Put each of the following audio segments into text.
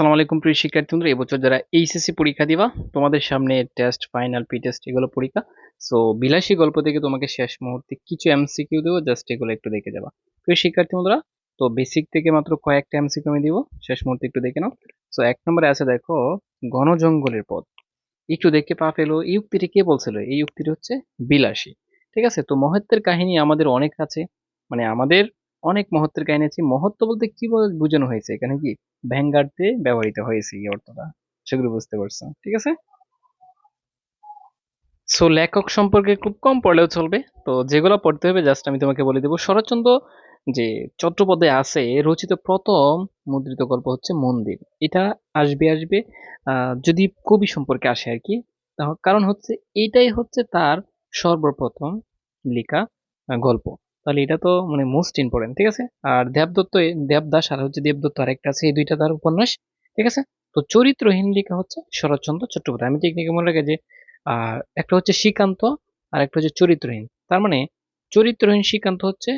আসসালামু আলাইকুম প্রিয় শিক্ষার্থী বন্ধুরা, এবছর যারা এইচএসসি পরীক্ষা দিবা, তোমাদের সামনে টেস্ট ফাইনাল পি টেস্ট এগুলো পরীক্ষা। সো বিলাসী গল্প থেকে তোমাকে শেষ মুহূর্তে কিছু এমসিকিউ দেবো জাস্ট এগুলো একটু দেখে যাবা। প্রিয় শিক্ষার্থী বন্ধুরা, তো বেসিক থেকে মাত্র কয়েকটা এমসিকিউ আমি দিব, শেষ মুহূর্তে একটু দেখে নাও। সো এক নম্বরে আছে দেখো ঘন জঙ্গলের পথ। একটু দেখে পা ফেলো, এই উক্তিটি কে বলছিল? এই উক্তিটি হচ্ছে বিলাসী। ঠিক আছে? তো মহত্বের কাহিনী আমাদের অনেক আছে। মানে আমাদের অনেক মহত্বের কাহিনী আছে। মহত্ব বলতে কি বোঝানো হয়েছে? এখানে কি ভ্যানগার্ডতে ব্যবহৃত হয়েছে এই অর্থটা? সেগুলো বুঝতে পারছ, ঠিক আছে? সো লেখক সম্পর্কে খুব কম পড়লেও চলবে। তো যেগুলো পড়তে হবে জাস্ট আমি তোমাকে বলে দেবো। শরৎচন্দ্র যে চট্টোপাধ্যায় আছে, রচিত প্রথম মুদ্রিত গল্প হচ্ছে মন্দির। এটা আসবে আসবে যদি কবি সম্পর্কে আসে আর কি। কারণ হচ্ছে, এটাই হচ্ছে তার সর্বপ্রথম লেখা গল্প। তাহলে এটা তো মানে মোস্ট ইম্পর্টেন্ট ঠিক আছে? আর দেবদত্ত দেবদাস আর হচ্ছে দেবদত্ত আরেকটা আছে, এই দুইটা তার উপন্যাস, ঠিক আছে? তো চরিত্রহীন লেখা হচ্ছে শরৎচন্দ্র চট্টোপাধ্যায়। আমি টেকনিকে মনে রাখি যে আর একটা হচ্ছে শ্রীকান্ত আর একটা হচ্ছে চরিত্রহীন। তার মানে চরিত্রহীন শ্রীকান্ত হচ্ছে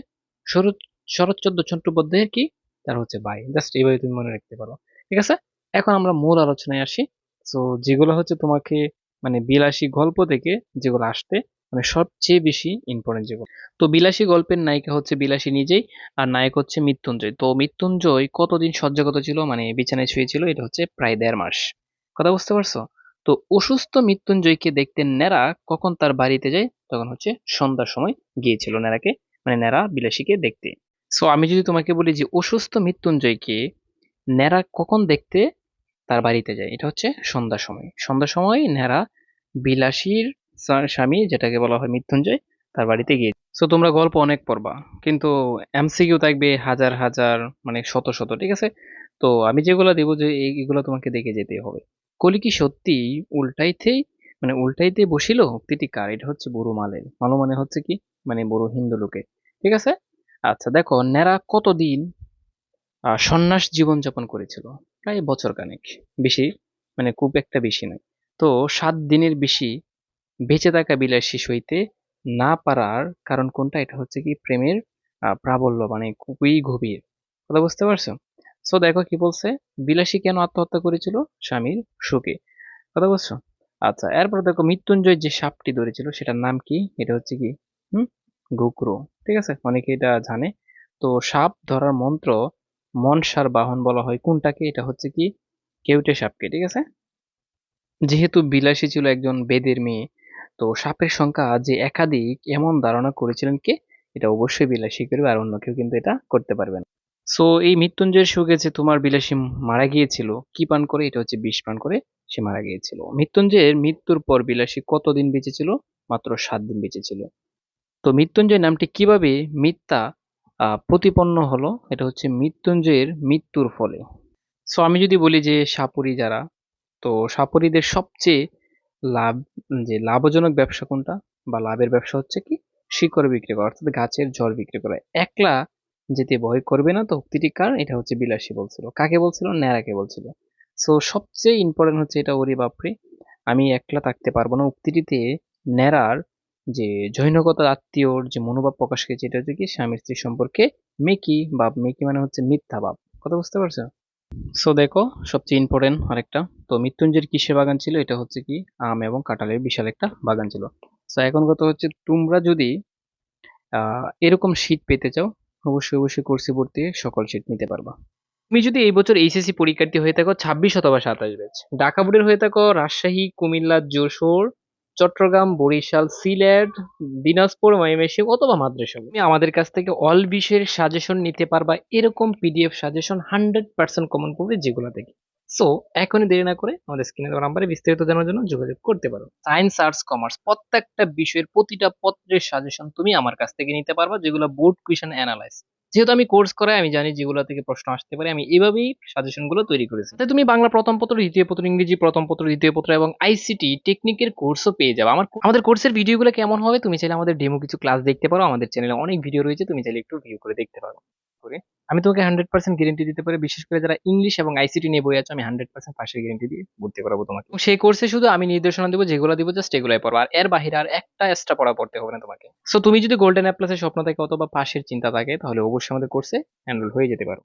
শরৎ, শরৎচন্দ্র চট্টোপাধ্যায়ের কি? তার হচ্ছে বাই জাস্ট এইভাবে তুমি মনে রাখতে পারো, ঠিক আছে? এখন আমরা মূল আলোচনায় আসি। তো যেগুলো হচ্ছে তোমাকে মানে বিলাসী গল্প থেকে যেগুলো আসতে মানে সবচেয়ে বেশি ইম্পর্টেন্ট যেগুলো তো বিলাসী গল্পের নায়িকা হচ্ছে বিলাসী নিজেই, আর নায়ক হচ্ছে মৃত্যুঞ্জয়। তো মৃত্যুঞ্জয় কতদিন শয্যাগত ছিল? মানে বিছানায় শুয়েছিল, এটা হচ্ছে প্রায় দেড় মাস। কথা বুঝতে পারছ? তো অসুস্থ মৃত্যুঞ্জয়কে দেখতে নেরা কখন তার বাড়িতে যায়? তখন হচ্ছে সন্ধ্যার সময় গিয়েছিল নেরাকে মানে নেরা বিলাসীকে দেখতে। সো আমি যদি তোমাকে বলি যে অসুস্থ মৃত্যুঞ্জয়কে নেরা কখন দেখতে? তার বাড়িতে যায়, এটা হচ্ছে সন্ধ্যার সময়। সন্ধ্যার সময় নেরা বিলাসীর স্বামী, যেটাকে বলা হয় মৃত্যুঞ্জয়, তার বাড়িতে গিয়ে সো তোমরা গল্প অনেক পড়বা, কিন্তু এমসিকিউ থাকবে হাজার হাজার মানে শত শত, ঠিক আছে? তো আমি যেগুলো দেবো যে এই- এগুলো তোমাকে দেখে যেতে হবে। কলি কি সত্যি উল্টাইতেই মানে উল্টাইতে বসিল? উক্তিটি কার? এটা হচ্ছে বুড়ো মালের। মালো মানে হচ্ছে কি? মানে বুড়ো হিন্দু লোকে ঠিক আছে? আচ্ছা দেখো নেরা কতদিন সন্ন্যাস জীবনযাপন করেছিল? প্রায় বছর কানেক বেশি মানে খুব একটা বেশি নয়। তো সাত দিনের বেশি বেঁচে থাকা বিলাসী সইতে না পারার কারণ কোনটা? এটা হচ্ছে কি প্রেমের প্রাবল্য মানে খুবই গভীর। কথা বুঝতে পারছ? সো দেখো কি বলছে? বিলাসী কেন আত্মহত্যা করেছিল? স্বামীর সুখে কথা বুঝছ? আচ্ছা এরপর দেখো মৃত্যুঞ্জয় যে সাপটি ধরেছিল, সেটার নাম কি? এটা হচ্ছে কি? হুম? গোক্রো। ঠিক আছে? অনেকে এটা জানে। তো সাপ ধরার মন্ত্র মনসার বাহন বলা হয়। কোনটাকে? এটা হচ্ছে কি? কেউটে সাপকে। ঠিক আছে? যেহেতু বিলাসী ছিল একজন বেদের মেয়ে তো সাপের সংখ্যা যে একাধিক এমন ধারণা করেছিলেন কে, এটা অবশ্যই বিলাসী করবে আর অন্য কেউ কিন্তু এটা করতে পারবে না। সো এই মৃত্যুঞ্জয়ের সুখে যে তোমার বিলাসী মারা গিয়েছিল, কি পান করে? এটা হচ্ছে বিষ পান করে সে মারা গিয়েছিল। মৃত্যুঞ্জয়ের মৃত্যুর পর বিলাসী কতদিন বেঁচে ছিল মাত্র সাত দিন বেঁচে ছিল তো মৃত্যুঞ্জয় নামটি কীভাবে মিথ্যা প্রতিপন্ন হলো? এটা হচ্ছে মৃত্যুঞ্জয়ের মৃত্যুর ফলে। সো আমি যদি বলি যে সাপুরি যারা, তো সাপুরিদের সবচেয়ে লাভ যে লাভজনক ব্যবসা কোনটা বা লাভের ব্যবসা হচ্ছে কি? শিকড় বিক্রি করা, অর্থাৎ গাছের জল বিক্রি করা। একলা যেতে ভয় করবে না তো উক্তিটি কার? এটা হচ্ছে বিলাসী বলছিল। কাকে বলছিল? ন্যাড়াকে বলছিল। সো সবচেয়ে ইম্পর্টেন্ট হচ্ছে এটা, ওরে বাপরে! আমি একলা থাকতে পারব না। উক্তিটিতে ন্যাড়ার যে জৈনগত আত্মীয়র যে মনোভাব প্রকাশ করেছে, এটা হচ্ছে কি? স্বামী স্ত্রী সম্পর্কে মেকি বা মেকি মানে হচ্ছে মিথ্যা ভাব। কথা বুঝতে পারছ? সো দেখো, সবচেয়ে ইম্পর্টেন্ট আরেকটা। তো মৃত্যুঞ্জয়ের কিসের বাগান ছিল? এটা হচ্ছে কি? আম এবং কাঁঠালের বিশাল একটা বাগান ছিল। সো এখন কথা হচ্ছে তোমরা যদি এরকম শীত পেতে চাও, অবশ্যই অবশ্যই কোর্সে ভর্তি সকল শীত নিতে পারবা। তুমি যদি এই বছর এইচএসসি পরীক্ষার্থী হয়ে থাকো, ছাব্বিশ অথবা সাতাশ ব্যাচ। ঢাকা বোর্ডের হয়ে থাকো রাজশাহী, কুমিল্লা, যশোর চট্টগ্রাম, বরিশাল, সিলেট, দিনাজপুর, ময়মনসিংহ অথবা মাদ্রাসা তুমি আমাদের কাছ থেকে অল বিষয়ের সাজেশন নিতে পারবা, এরকম PDF suggestion hundred percent common পড়বে যেগুলো থেকে। সো এখনই দেরি না করে আমাদের স্ক্রিনে দেওয়া নাম্বারে বিস্তারিত জানার জন্য যোগাযোগ করতে পারো। সায়েন্স আর্টস কমার্স প্রত্যেকটা বিষয়ের প্রতিটা পত্রের সাজেশন তুমি আমার কাছ থেকে নিতে পারবা, যেগুলো বোর্ড কুইশন অ্যানালাইজ যেহেতু আমি কোর্স করাই আমি জানি যেগুলো থেকে প্রশ্ন আসতে পারে, আমি এভাবেই সাজেশনগুলো তৈরি করেছি। তাই তুমি বাংলা প্রথম পত্র, দ্বিতীয় পত্র, ইংরেজি প্রথম পত্র, দ্বিতীয় পত্র এবং আইসিটি টেকনিকের কোর্সও পেয়ে যাবে। আমার আমাদের কোর্সের ভিডিওগুলো কেমন হবে, তুমি চাইলে আমাদের ডেমো কিছু ক্লাস দেখতে পারো, আমাদের চ্যানেলে অনেক ভিডিও রয়েছে, তুমি চাইলে একটু ভিউ করে দেখতে পারো। করে। আমি তোমাকে হান্ড্রেড পার্সেন্ট গ্যারেন্টি দিতে পারি, বিশেষ করে যারা ইংলিশ এবং আইসিটি নিয়ে বই আছে, আমি হান্ড্রেড পার্সেন্ট পাশের গ্যারেন্টি দিয়ে ভর্তি করাবো তোমাকে। সেই কোর্সে শুধু আমি নির্দেশনা দেবো, যেগুলো দিব জাস্ট এগুলোই পড়ো। আর এর বাহিরে আর একটা এক্সট্রা পড়া পড়তে হবে না তোমাকে। সো তুমি যদি গোল্ডেন অ্যাপ্লাসের স্বপ্ন থাকে অথবা পাশের চিন্তা থাকে, তাহলে অবশ্যই আমাদের কোর্সে এনরোল হয়ে যেতে পারো।